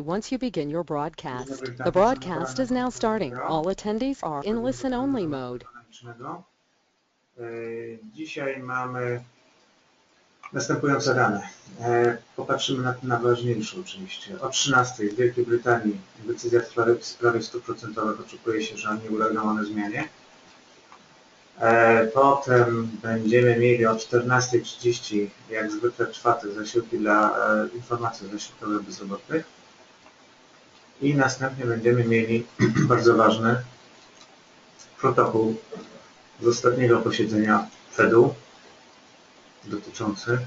once you begin your broadcast. The broadcast is now starting. All attendees are in listen-only mode. E, Dzisiaj mamy następujące dane. E, Popatrzymy na te najważniejsze oczywiście. O 13 w Wielkiej Brytanii decyzja w sprawie, w sprawie stóp procentowych oczekuje się, że nie ulegną one zmianie. E, Potem będziemy mieli o 14.30 jak zwykle czwartek zasiłki dla informacji zasiłkowych bezrobotnych. I następnie będziemy mieli bardzo ważny protokół z ostatniego posiedzenia Fedu dotyczący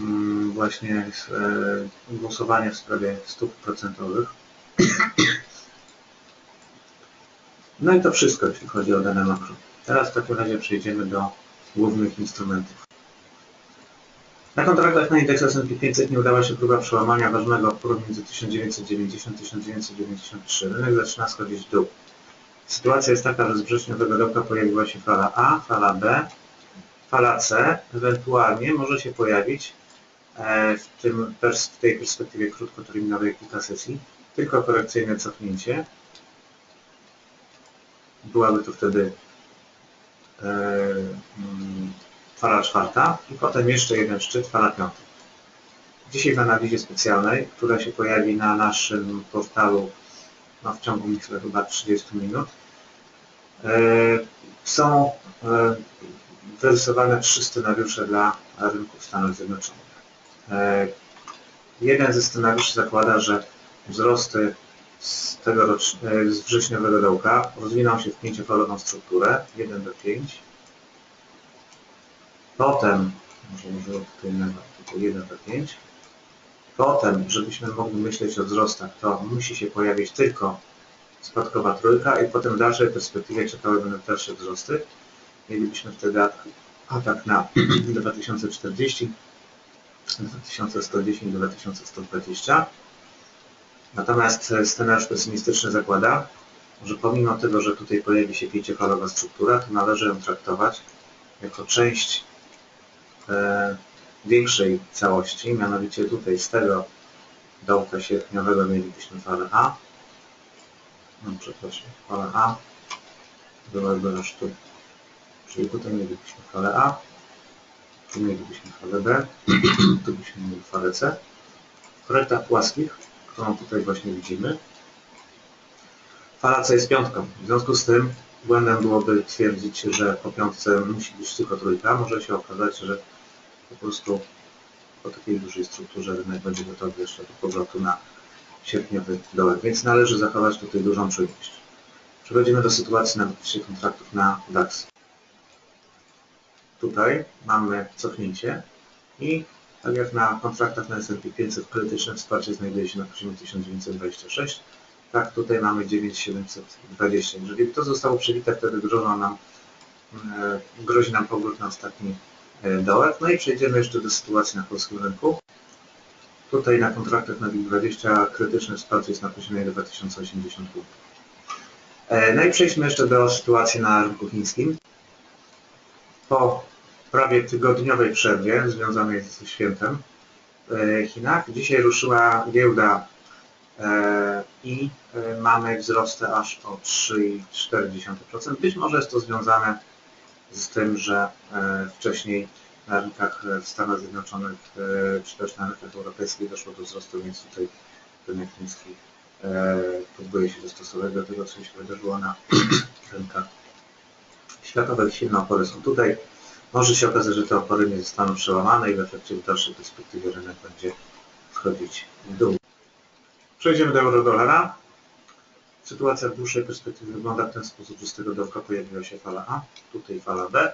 mm, właśnie e, głosowania w sprawie stóp procentowych. No i to wszystko, jeśli chodzi o dane makro. Teraz w takim razie przejdziemy do głównych instrumentów. Na kontraktach na indeks S&P 500 nie udała się próba przełamania ważnego oporu między 1990-1993. Rynek zaczyna schodzić w dół. Sytuacja jest taka, że z wrześniowego dołka pojawiła się fala A, fala B, fala C, ewentualnie może się pojawić e, w, tym, w tej perspektywie krótkoterminowej kilka sesji tylko korekcyjne cofnięcie. Byłaby to wtedy mm, fala czwarta i potem jeszcze jeden szczyt, fala piąta. Dzisiaj w analizie specjalnej, która się pojawi na naszym portalu no, w ciągu myślę chyba 30 minut, e, są e, wyrysowane trzy scenariusze dla rynków Stanów Zjednoczonych. E, jeden ze scenariuszy zakłada, że wzrosty z, e, z wrześniowego dołka rozwiną się w pięciofalową strukturę 1 do 5. Potem, może użyję tutaj innego, tylko 1 do 5. Potem, żebyśmy mogli myśleć o wzrostach, to musi się pojawić tylko spadkowa trójka i potem w dalszej perspektywie czekały będą dalsze wzrosty. Mielibyśmy wtedy atak, atak na 2040, 2110, 2120. Natomiast scenariusz pesymistyczny zakłada, że pomimo tego, że tutaj pojawi się pięciofalowa struktura, to należy ją traktować jako część większej całości, mianowicie tutaj z tego dołka sierpniowego mielibyśmy falę A, no przepraszam, falę A, byłaby aż tu, czyli tutaj mielibyśmy falę A, tu mielibyśmy falę B, tu byśmy mieli falę C. W korektach płaskich, którą tutaj właśnie widzimy, fala C jest piątką. W związku z tym błędem byłoby twierdzić, że po piątce musi być tylko trójka. Może się okazać, że po prostu po takiej dużej strukturze rynek będzie gotowy jeszcze do powrotu na sierpniowy dołek, więc należy zachować tutaj dużą czujność. Przechodzimy do sytuacji na wypisie kontraktów na DAX. Tutaj mamy cofnięcie i tak jak na kontraktach na S&P 500 krytyczne wsparcie znajduje się na poziomie 1926, tak tutaj mamy 9720. Jeżeli to zostało przebite, wtedy grożą nam, e, grozi nam powrót na ostatni dołek. No i przejdziemy jeszcze do sytuacji na polskim rynku. Tutaj na kontraktach na WIG20 krytyczne wsparcie jest na poziomie 2080 punktów. E, No i przejdźmy jeszcze do sytuacji na rynku chińskim. Po prawie tygodniowej przerwie związanej ze świętem w Chinach, dzisiaj ruszyła giełda e, i e, mamy wzrosty aż o 3,4%. Być może jest to związane z tym, że e, wcześniej na rynkach w Stanach Zjednoczonych e, czy też na rynkach europejskich doszło do wzrostu, więc tutaj rynek chiński e, próbuje się dostosować do tego, co się wydarzyło na rynkach światowych. Silne opory są tutaj. Może się okazać, że te opory nie zostaną przełamane i w efekcie w dalszej perspektywie rynek będzie wchodzić w dół. Przejdziemy do euro-dolara. Sytuacja w dłuższej perspektywie wygląda w ten sposób, że z tego dołka pojawiła się fala A, tutaj fala B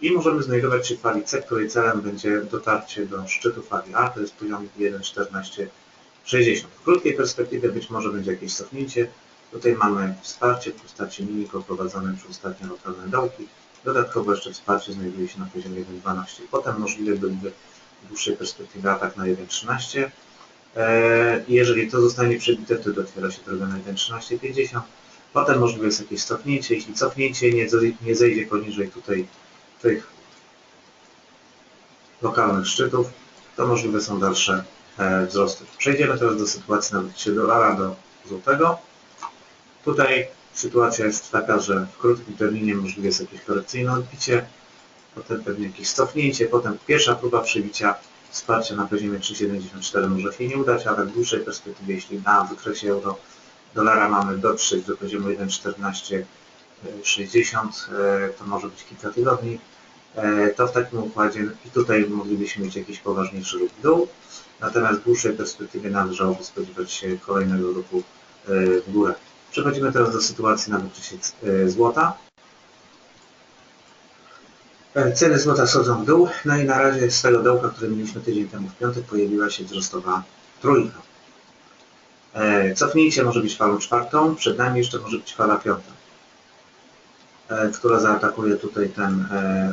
i możemy znajdować się w fali C, której celem będzie dotarcie do szczytu fali A, to jest poziom 1,1460. W krótkiej perspektywie być może będzie jakieś cofnięcie. Tutaj mamy wsparcie w postaci miniko prowadzonej przez ostatnie lokalne dołki. Dodatkowo jeszcze wsparcie znajduje się na poziomie 1,12. Potem możliwy byłby w dłuższej perspektywie atak na 1,13. I Jeżeli to zostanie przebite, to otwiera się droga na 1,1350. Potem możliwe jest jakieś cofnięcie. Jeśli cofnięcie nie, nie zejdzie poniżej tutaj tych lokalnych szczytów, to możliwe są dalsze e, wzrostu. Przejdziemy teraz do sytuacji na odbicie dolara do złotego. Tutaj sytuacja jest taka, że w krótkim terminie możliwe jest jakieś korekcyjne odbicie, potem pewnie jakieś cofnięcie, potem pierwsza próba przebicia wsparcia na poziomie 3,74 może się nie udać, ale w dłuższej perspektywie, jeśli na wykresie euro dolara mamy dotrzeć do poziomu 1,1460, e, to może być kilka tygodni, e, to w takim układzie i tutaj moglibyśmy mieć jakiś poważniejszy ruch w dół, natomiast w dłuższej perspektywie należałoby spodziewać się kolejnego ruchu e, w górę. Przechodzimy teraz do sytuacji na wykresie złota. E, Ceny złota schodzą w dół, no i na razie z tego dołka, który mieliśmy tydzień temu w piątek, pojawiła się wzrostowa trójka. E, Cofnięcie może być falą czwartą, przed nami jeszcze może być fala piąta, e, która zaatakuje tutaj ten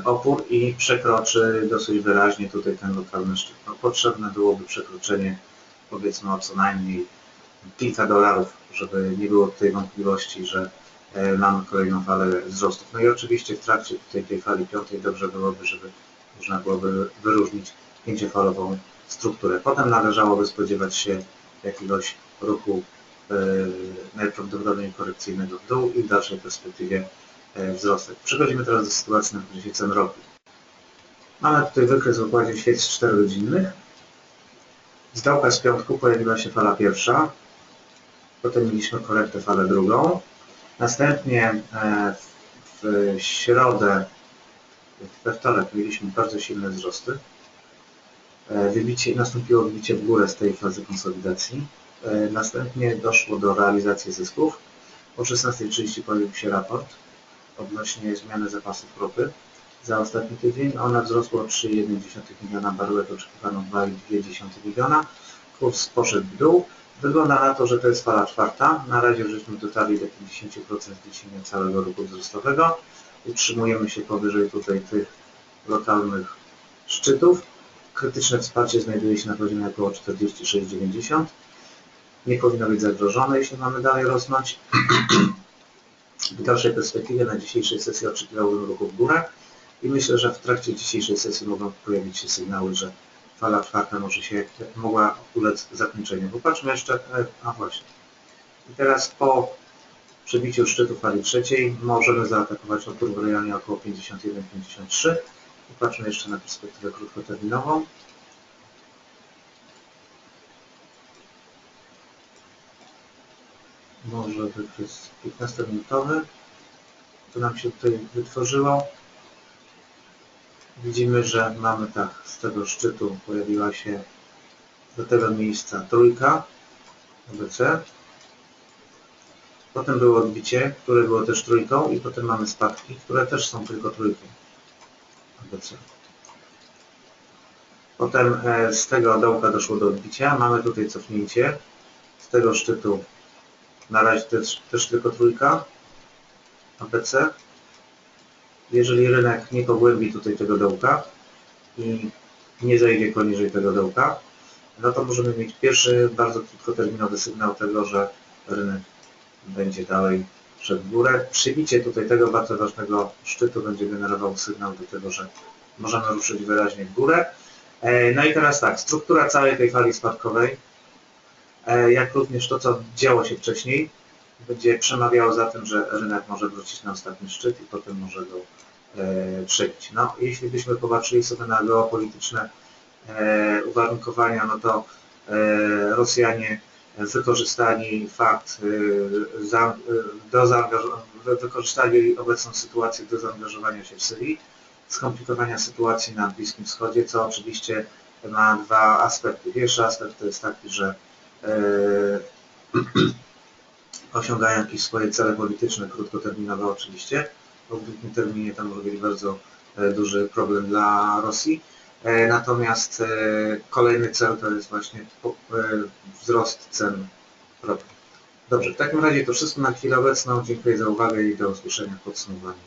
opór i przekroczy dosyć wyraźnie tutaj ten lokalny szczyt. No, potrzebne byłoby przekroczenie powiedzmy o co najmniej kilka dolarów, żeby nie było tutaj wątpliwości, że mamy kolejną falę wzrostów. No i oczywiście w trakcie tutaj tej fali piątej dobrze byłoby, żeby można byłoby wyróżnić pięciofalową strukturę. Potem należałoby spodziewać się jakiegoś ruchu e, najprawdopodobniej korekcyjnego w dół i w dalszej perspektywie e, wzrostek. Przechodzimy teraz do sytuacji na wykresie cen ropy. Mamy tutaj wykres w układzie świec 4 godzinnych. Z dołka z piątku pojawiła się fala pierwsza, potem mieliśmy korektę falę drugą. Następnie e, w środę, we wtorek mieliśmy bardzo silne wzrosty. E, Wybicie, nastąpiło wybicie w górę z tej fazy konsolidacji. E, Następnie doszło do realizacji zysków. O 16.30 pojawił się raport odnośnie zmiany zapasów ropy za ostatni tydzień. Ona wzrosła o 3,1 miliona baryłek, oczekiwano 2,2 miliona. Kurs poszedł w dół. Wygląda na to, że to jest fala czwarta. Na razie żeśmy dotarli do 50% zniesienia całego ruchu wzrostowego. Utrzymujemy się powyżej tutaj tych lokalnych szczytów. Krytyczne wsparcie znajduje się na poziomie około 46,90. Nie powinno być zagrożone, jeśli mamy dalej rosnąć. W dalszej perspektywie na dzisiejszej sesji oczekiwałbym ruchu w górę i myślę, że w trakcie dzisiejszej sesji mogą pojawić się sygnały, że fala czwarta może się mogła ulec zakończeniu. Popatrzmy jeszcze, e, a właśnie. I teraz po przebiciu szczytu fali trzeciej możemy zaatakować opór w rejonie około 51-53. Popatrzmy jeszcze na perspektywę krótkoterminową. Może wykres 15-minutowy. To nam się tutaj wytworzyło. Widzimy, że mamy tak, z tego szczytu pojawiła się do tego miejsca trójka ABC. Potem było odbicie, które było też trójką i potem mamy spadki, które też są tylko trójką ABC. Potem e, z tego dołka doszło do odbicia. Mamy tutaj cofnięcie. Z tego szczytu na razie też, też tylko trójka ABC jeżeli rynek nie pogłębi tutaj tego dołka i nie zejdzie poniżej tego dołka, no to możemy mieć pierwszy bardzo krótkoterminowy sygnał tego, że rynek będzie dalej w górę. Przybicie tutaj tego bardzo ważnego szczytu będzie generował sygnał do tego, że możemy ruszyć wyraźnie w górę. E, No i teraz tak, struktura całej tej fali spadkowej, e, jak również to, co działo się wcześniej, będzie przemawiało za tym, że rynek może wrócić na ostatni szczyt i potem może go e, przebić. No, jeśli byśmy popatrzyli sobie na geopolityczne e, uwarunkowania, no to e, Rosjanie wykorzystali fakt, do wykorzystali obecną sytuację do zaangażowania się w Syrii, skomplikowania sytuacji na Bliskim Wschodzie, co oczywiście ma dwa aspekty. Pierwszy aspekt to jest taki, że osiągają jakieś swoje cele polityczne, krótkoterminowe oczywiście, bo w długim terminie to może być bardzo e, duży problem dla Rosji. E, Natomiast e, kolejny cel to jest właśnie wzrost cen ropy. Dobrze, w takim razie to wszystko na chwilę obecną. Dziękuję za uwagę i do usłyszenia w podsumowaniu.